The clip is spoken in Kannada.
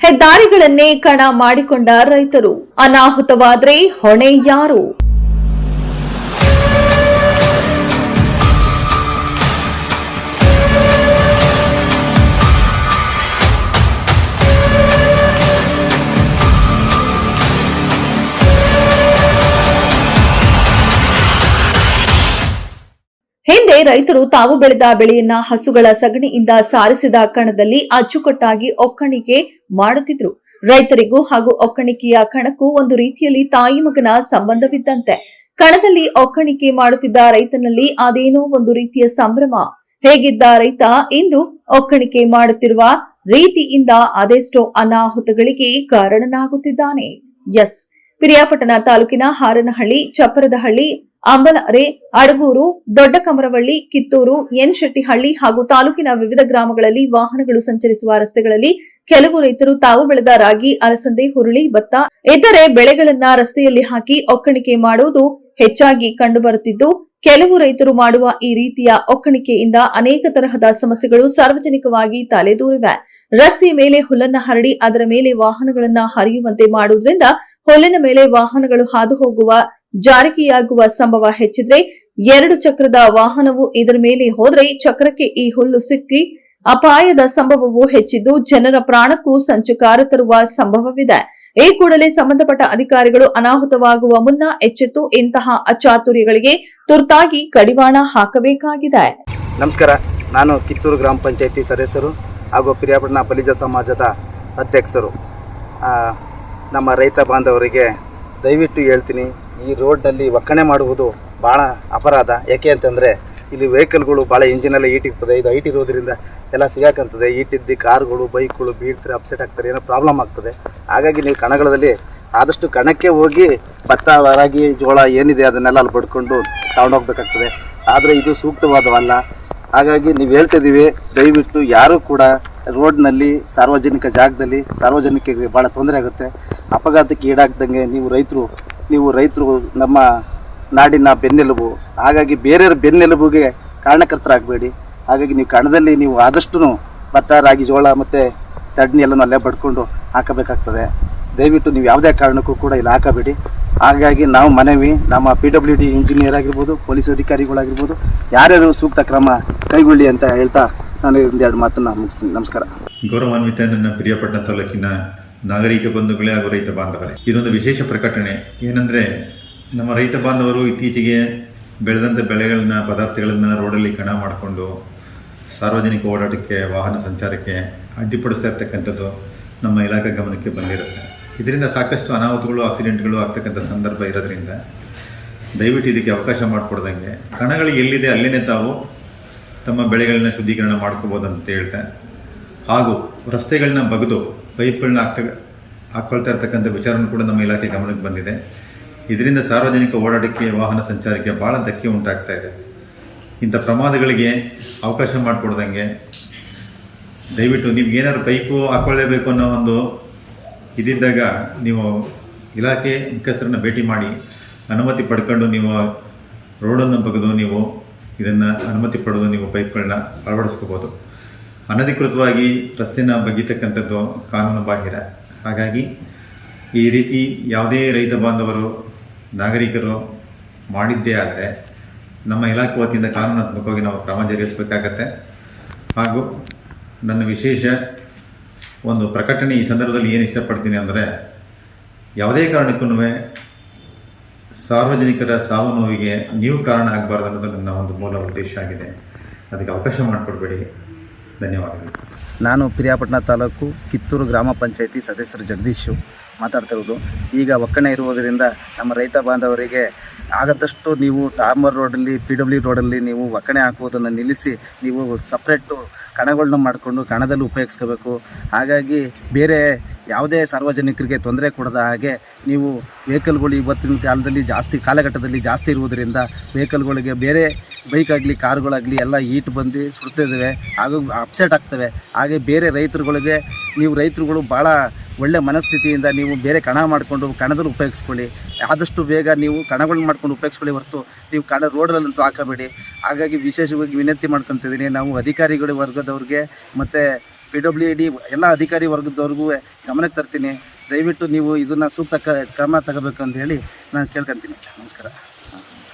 ಹೆದ್ದಾರಿಗಳನ್ನೇ ಕಣ ಮಾಡಿಕೊಂಡ ರೈತರು ಅನಾಹುತವಾದರೆ ಹೊಣೆ ಯಾರು? ರೈತರು ತಾವು ಬೆಳೆದ ಬೆಳೆಯನ್ನ ಹಸುಗಳ ಸಗಣಿಯಿಂದ ಸಾರಿಸಿದ ಕಣದಲ್ಲಿ ಅಚ್ಚುಕಟ್ಟಾಗಿ ಒಕ್ಕಣಿಕೆ ಮಾಡುತ್ತಿದ್ರು. ರೈತರಿಗೂ ಹಾಗೂ ಒಕ್ಕಣಿಕೆಯ ಕಣಕ್ಕೂ ಒಂದು ರೀತಿಯಲ್ಲಿ ತಾಯಿ ಮಗನ ಸಂಬಂಧವಿದ್ದಂತೆ. ಕಣದಲ್ಲಿ ಒಕ್ಕಣಿಕೆ ಮಾಡುತ್ತಿದ್ದ ರೈತನಲ್ಲಿ ಅದೇನೋ ಒಂದು ರೀತಿಯ ಸಂಭ್ರಮ. ಹೇಗಿದ್ದ ರೈತ? ಇಂದು ಒಕ್ಕಣಿಕೆ ಮಾಡುತ್ತಿರುವ ರೀತಿಯಿಂದ ಅದೆಷ್ಟೋ ಅನಾಹುತಗಳಿಗೆ ಕಾರಣನಾಗುತ್ತಿದ್ದಾನೆ. ಎಸ್. ಪಿರಿಯಾಪಟ್ಟಣ ತಾಲೂಕಿನ ಹಾರನಹಳ್ಳಿ, ಚಪ್ಪರದಹಳ್ಳಿ ಅಂಬಲರೆ ಅಡಗೂರು ದೊಡ್ಡ ಕಮರವಳ್ಳಿ ಕಿತ್ತೂರು ಎನ್ ಶೆಟ್ಟಿಹಳ್ಳಿ ಹಾಗೂ ತಾಲೂಕಿನ ವಿವಿಧ ಗ್ರಾಮಗಳಲ್ಲಿ ವಾಹನಗಳು ಸಂಚರಿಸುವ ರಸ್ತೆಗಳಲ್ಲಿ ಕೆಲವು ರೈತರು ತಾವು ಬೆಳೆದ ರಾಗಿ, ಅಲಸಂದೆ, ಹುರುಳಿ, ಭತ್ತ, ಇತರೆ ಬೆಳೆಗಳನ್ನ ರಸ್ತೆಯಲ್ಲಿ ಹಾಕಿ ಒಕ್ಕಣಿಕೆ ಮಾಡುವುದು ಹೆಚ್ಚಾಗಿ ಕಂಡುಬರುತ್ತಿದ್ದು, ಕೆಲವು ರೈತರು ಮಾಡುವ ಈ ರೀತಿಯ ಒಕ್ಕಣಿಕೆಯಿಂದ ಅನೇಕ ತರಹದ ಸಮಸ್ಯೆಗಳು ಸಾರ್ವಜನಿಕವಾಗಿ ತಲೆದೂರಿವೆ. ರಸ್ತೆಯ ಮೇಲೆ ಹುಲ್ಲನ್ನ ಹರಡಿ ಅದರ ಮೇಲೆ ವಾಹನಗಳನ್ನ ಹರಿಯುವಂತೆ ಮಾಡುವುದರಿಂದ ಹುಲ್ಲಿನ ಮೇಲೆ ವಾಹನಗಳು ಹಾದು ಹೋಗುವ ಜಾರಿಕೆಯಾಗುವ ಸಂಭವ ಹೆಚ್ಚಿದ್ರೆ ಎರಡು ಚಕ್ರದ ವಾಹನವು ಇದರ ಮೇಲೆ ಹೋದ್ರೆ ಚಕ್ರಕ್ಕೆ ಈ ಹುಲ್ಲು ಸಿಕ್ಕಿ ಅಪಾಯದ ಸಂಭವವು ಹೆಚ್ಚಿದ್ದು ಜನರ ಪ್ರಾಣಕ್ಕೂ ಸಂಚುಕಾರ ತರುವ ಸಂಭವವಿದೆ. ಈ ಕೂಡಲೇ ಸಂಬಂಧಪಟ್ಟ ಅಧಿಕಾರಿಗಳು ಅನಾಹುತವಾಗುವ ಮುನ್ನ ಎಚ್ಚೆತ್ತು ಇಂತಹ ಅಚಾತುರ್ಯಗಳಿಗೆ ತುರ್ತಾಗಿ ಕಡಿವಾಣ ಹಾಕಬೇಕಾಗಿದೆ. ನಮಸ್ಕಾರ, ನಾನು ಕಿತ್ತೂರು ಗ್ರಾಮ ಪಂಚಾಯತಿ ಸದಸ್ಯರು ಹಾಗೂ ಪಿರಿಯಾಪಟ್ಟಣ ಬಲಿಜ ಸಮಾಜದ ಅಧ್ಯಕ್ಷರು. ನಮ್ಮ ರೈತ ಬಾಂಧವರಿಗೆ ದಯವಿಟ್ಟು ಹೇಳ್ತೀನಿ ಈ ರೋಡ್ನಲ್ಲಿ ಒಕ್ಕಣೆ ಮಾಡುವುದು ಭಾಳ ಅಪರಾಧ. ಯಾಕೆ ಅಂತಂದರೆ, ಇಲ್ಲಿ ವೆಹಿಕಲ್ಗಳು ಭಾಳ ಇಂಜಿನೆಲ್ಲ ಈಟ್ ಇರ್ತದೆ. ಇದು ಐಟ್ ಇರೋದ್ರಿಂದ ಎಲ್ಲ ಸಿಗಾಕಂತದೆ. ಈಟಿದ್ದು ಕಾರ್ಗಳು ಬೈಕ್ಗಳು ಬೀಳ್ತಾರೆ ಅಪ್ಸೆಟ್ ಆಗ್ತಾರೆ, ಏನೋ ಪ್ರಾಬ್ಲಮ್ ಆಗ್ತದೆ. ಹಾಗಾಗಿ ನೀವು ಕಣಗಳದಲ್ಲಿ ಆದಷ್ಟು ಕಣಕ್ಕೆ ಹೋಗಿ ಭತ್ತ, ರಾಗಿ, ಜೋಳ ಏನಿದೆ ಅದನ್ನೆಲ್ಲ ಅಲ್ಲಿ ಬಡ್ಕೊಂಡು ತಗೊಂಡೋಗ್ಬೇಕಾಗ್ತದೆ. ಆದರೆ ಇದು ಸೂಕ್ತವಾದವಲ್ಲ. ಹಾಗಾಗಿ ನೀವು ಹೇಳ್ತಿದ್ದೀವಿ ದಯವಿಟ್ಟು ಯಾರೂ ಕೂಡ ರೋಡ್ನಲ್ಲಿ ಸಾರ್ವಜನಿಕ ಜಾಗದಲ್ಲಿ ಸಾರ್ವಜನಿಕರಿಗೆ ಭಾಳ ತೊಂದರೆ ಆಗುತ್ತೆ. ಅಪಘಾತಕ್ಕೆ ಈಡಾಗ್ದಂಗೆ ನೀವು ರೈತರು ನೀವು ರೈತರು, ನಮ್ಮ ನಾಡಿನ ಬೆನ್ನೆಲುಬು. ಹಾಗಾಗಿ ಬೇರೆಯವ್ರ ಬೆನ್ನೆಲುಬುಗೆ ಕಾರಣಕರ್ತರಾಗಬೇಡಿ. ಹಾಗಾಗಿ ನೀವು ಕಣದಲ್ಲಿ ನೀವು ಆದಷ್ಟು ಭತ್ತ, ರಾಗಿ, ಜೋಳ ಮತ್ತು ತಡ್ನಿ ಎಲ್ಲನೂ ಅಲ್ಲೇ ಬಡ್ಕೊಂಡು ಹಾಕಬೇಕಾಗ್ತದೆ. ದಯವಿಟ್ಟು ನೀವು ಯಾವುದೇ ಕಾರಣಕ್ಕೂ ಕೂಡ ಇಲ್ಲಿ ಹಾಕಬೇಡಿ. ಹಾಗಾಗಿ ನಾವು ಮನವಿ, ನಮ್ಮ ಪಿ ಡಬ್ಲ್ಯೂ ಡಿ ಇಂಜಿನಿಯರ್ ಆಗಿರ್ಬೋದು, ಪೊಲೀಸ್ ಅಧಿಕಾರಿಗಳಾಗಿರ್ಬೋದು, ಯಾರ್ಯಾರು ಸೂಕ್ತ ಕ್ರಮ ಕೈಗೊಳ್ಳಿ ಅಂತ ಹೇಳ್ತಾ ನಾನು ಒಂದೆರಡು ಮಾತನ್ನು ಮುಗಿಸ್ತೀನಿ. ನಮಸ್ಕಾರ. ಗೌರವಾನ್ವಿತ ನನ್ನ ಪ್ರಿಯಪಟ್ಟಣ ತಾಲೂಕಿನ ನಾಗರಿಕ ಬಂಧುಗಳೇ ಹಾಗೂ ರೈತ ಬಾಂಧವರೇ. ಇದೊಂದು ವಿಶೇಷ ಪ್ರಕಟಣೆ. ಏನಂದರೆ, ನಮ್ಮ ರೈತ ಬಾಂಧವರು ಇತ್ತೀಚೆಗೆ ಬೆಳೆದಂಥ ಬೆಳೆಗಳನ್ನ, ಪದಾರ್ಥಗಳನ್ನು ರೋಡಲ್ಲಿ ಕಣ ಮಾಡಿಕೊಂಡು ಸಾರ್ವಜನಿಕ ಓಡಾಟಕ್ಕೆ, ವಾಹನ ಸಂಚಾರಕ್ಕೆ ಅಡ್ಡಿಪಡಿಸ್ತಾ ಇರ್ತಕ್ಕಂಥದ್ದು ನಮ್ಮ ಇಲಾಖೆ ಗಮನಕ್ಕೆ ಬಂದಿರುತ್ತೆ. ಇದರಿಂದ ಸಾಕಷ್ಟು ಅನಾಹುತಗಳು, ಆಕ್ಸಿಡೆಂಟ್ಗಳು ಆಗ್ತಕ್ಕಂಥ ಸಂದರ್ಭ ಇರೋದ್ರಿಂದ ದಯವಿಟ್ಟು ಇದಕ್ಕೆ ಅವಕಾಶ ಮಾಡಿಕೊಡ್ದಂಗೆ. ಕಣಗಳು ಎಲ್ಲಿದೆ, ಅಲ್ಲಿನೇ ತಾವು ತಮ್ಮ ಬೆಳೆಗಳನ್ನ ಶುದ್ಧೀಕರಣ ಮಾಡ್ಕೋಬೋದು ಅಂತ ಹೇಳ್ತಾ, ಹಾಗೂ ರಸ್ತೆಗಳನ್ನ ಬಗೆದು ಪೈಪ್ಗಳನ್ನ ಹಾಕ್ತ ಹಾಕ್ಕೊಳ್ತಾ ಇರ್ತಕ್ಕಂಥ ವಿಚಾರನೂ ಕೂಡ ನಮ್ಮ ಇಲಾಖೆ ಗಮನಕ್ಕೆ ಬಂದಿದೆ. ಇದರಿಂದ ಸಾರ್ವಜನಿಕ ಓಡಾಟಕ್ಕೆ ವಾಹನ ಸಂಚಾರಕ್ಕೆ ಭಾಳ ಧಕ್ಕೆ ಉಂಟಾಗ್ತಾ ಇದೆ. ಇಂಥ ಪ್ರಮಾದಗಳಿಗೆ ಅವಕಾಶ ಮಾಡಿಕೊಡ್ದಂಗೆ ದಯವಿಟ್ಟು ನೀವು ಏನಾದ್ರು ಪೈಪು ಹಾಕ್ಕೊಳ್ಳೇಬೇಕು ಅನ್ನೋ ಒಂದು ಇದಿದ್ದಾಗ ನೀವು ಇಲಾಖೆ ಮುಖ್ಯಸ್ಥರನ್ನ ಭೇಟಿ ಮಾಡಿ ಅನುಮತಿ ಪಡ್ಕೊಂಡು ನೀವು ರೋಡನ್ನು ಬಗೆದು ನೀವು ಇದನ್ನು ಅನುಮತಿ ಪಡೆದು ನೀವು ಪೈಪ್ಗಳನ್ನ ಅಳವಡಿಸ್ಕೋಬೋದು. ಅನಧಿಕೃತವಾಗಿ ರಸ್ತೆನ ಬಗ್ಗಿತಕ್ಕಂಥದ್ದು ಕಾನೂನು ಬಾಹಿರ. ಹಾಗಾಗಿ ಈ ರೀತಿ ಯಾವುದೇ ರೈತ ಬಾಂಧವರು, ನಾಗರಿಕರು ಮಾಡಿದ್ದೇ ಆದರೆ ನಮ್ಮ ಇಲಾಖೆ ವತಿಯಿಂದ ಕಾನೂನಾತ್ಮಕವಾಗಿ ನಾವು ಕ್ರಮ ಜರುಗಿಸಬೇಕಾಗತ್ತೆ. ಹಾಗೂ ನನ್ನ ವಿಶೇಷ ಒಂದು ಪ್ರಕಟಣೆ ಈ ಸಂದರ್ಭದಲ್ಲಿ ಏನು ಇಷ್ಟಪಡ್ತೀನಿ ಅಂದರೆ, ಯಾವುದೇ ಕಾರಣಕ್ಕೂ ಸಾರ್ವಜನಿಕರ ಸಾವು ನೋವಿಗೆ ನೀವು ಕಾರಣ ಆಗಬಾರ್ದು ಅನ್ನೋದು ನನ್ನ ಒಂದು ಮೂಲ ಉದ್ದೇಶ ಆಗಿದೆ. ಅದಕ್ಕೆ ಅವಕಾಶ ಮಾಡಿಕೊಡ್ಬೇಡಿ. ಧನ್ಯವಾದಗಳು. ನಾನು ಪಿರಿಯಾಪಟ್ಟಣ ತಾಲೂಕು ಕಿತ್ತೂರು ಗ್ರಾಮ ಪಂಚಾಯಿತಿ ಸದಸ್ಯರು ಜಗದೀಶು. ಮಾತಾಡ್ತಿರೋದು ಈಗ ಒಕ್ಕಣೆ ಇರುವುದರಿಂದ ನಮ್ಮ ರೈತ ಬಾಂಧವರಿಗೆ ಆಗದಷ್ಟು ನೀವು ತಾಮರ್ ರೋಡಲ್ಲಿ, ಪಿ ಡಬ್ಲ್ಯೂ ರೋಡಲ್ಲಿ ನೀವು ಒಕ್ಕಣೆ ಹಾಕುವುದನ್ನು ನಿಲ್ಲಿಸಿ, ನೀವು ಸಪ್ರೇಟು ಕಣಗಳನ್ನ ಮಾಡಿಕೊಂಡು ಕಣದಲ್ಲಿ ಉಪಯೋಗಿಸ್ಕೋಬೇಕು. ಹಾಗಾಗಿ ಬೇರೆ ಯಾವುದೇ ಸಾರ್ವಜನಿಕರಿಗೆ ತೊಂದರೆ ಕೊಡದ ಹಾಗೆ ನೀವು ವೆಹಿಕಲ್ಗಳು ಇವತ್ತಿನ ಕಾಲದಲ್ಲಿ ಜಾಸ್ತಿ, ಕಾಲಘಟ್ಟದಲ್ಲಿ ಜಾಸ್ತಿ ಇರುವುದರಿಂದ ವೆಹಿಕಲ್ಗಳಿಗೆ ಬೇರೆ ಬೈಕ್ ಆಗಲಿ ಕಾರುಗಳಾಗಲಿ ಎಲ್ಲ ಈಟ್ ಬಂದು ಸುಡ್ತಿದ್ದಾವೆ. ಹಾಗೂ ಅಪ್ಸೆಟ್ ಆಗ್ತವೆ. ಹಾಗೆ ಬೇರೆ ರೈತರುಗಳಿಗೆ, ನೀವು ರೈತರುಗಳು ಭಾಳ ಒಳ್ಳೆ ಮನಸ್ಥಿತಿಯಿಂದ ನೀವು ಬೇರೆ ಕಣ ಮಾಡಿಕೊಂಡು ಕಣದಲ್ಲಿ ಉಪಯೋಗಿಸ್ಕೊಳ್ಳಿ. ಆದಷ್ಟು ಬೇಗ ನೀವು ಕಣಗಳನ್ನ ಮಾಡ್ಕೊಂಡು ಉಪಯೋಗಿಸ್ಕೊಳ್ಳಿ ಹೊರತು ನೀವು ಕಣ ರೋಡಲ್ಲಂತೂ ಹಾಕಬೇಡಿ. ಹಾಗಾಗಿ ವಿಶೇಷವಾಗಿ ವಿನಂತಿ ಮಾಡ್ಕೊತಿದ್ದೀನಿ. ನಾವು ಅಧಿಕಾರಿಗಳ ವರ್ಗದವ್ರಿಗೆ ಮತ್ತು ಪಿ ಡಬ್ಲ್ಯೂ ಡಿ ಎಲ್ಲ ಅಧಿಕಾರಿ ವರ್ಗದವ್ರಿಗೂ ಗಮನಕ್ಕೆ ತರ್ತೀನಿ. ದಯವಿಟ್ಟು ನೀವು ಇದನ್ನು ಸೂಕ್ತ ಕ್ರಮ ತಗೋಬೇಕು ಅಂತ ಹೇಳಿ ನಾನು ಕೇಳ್ಕೊತೀನಿ. ನಮಸ್ಕಾರ.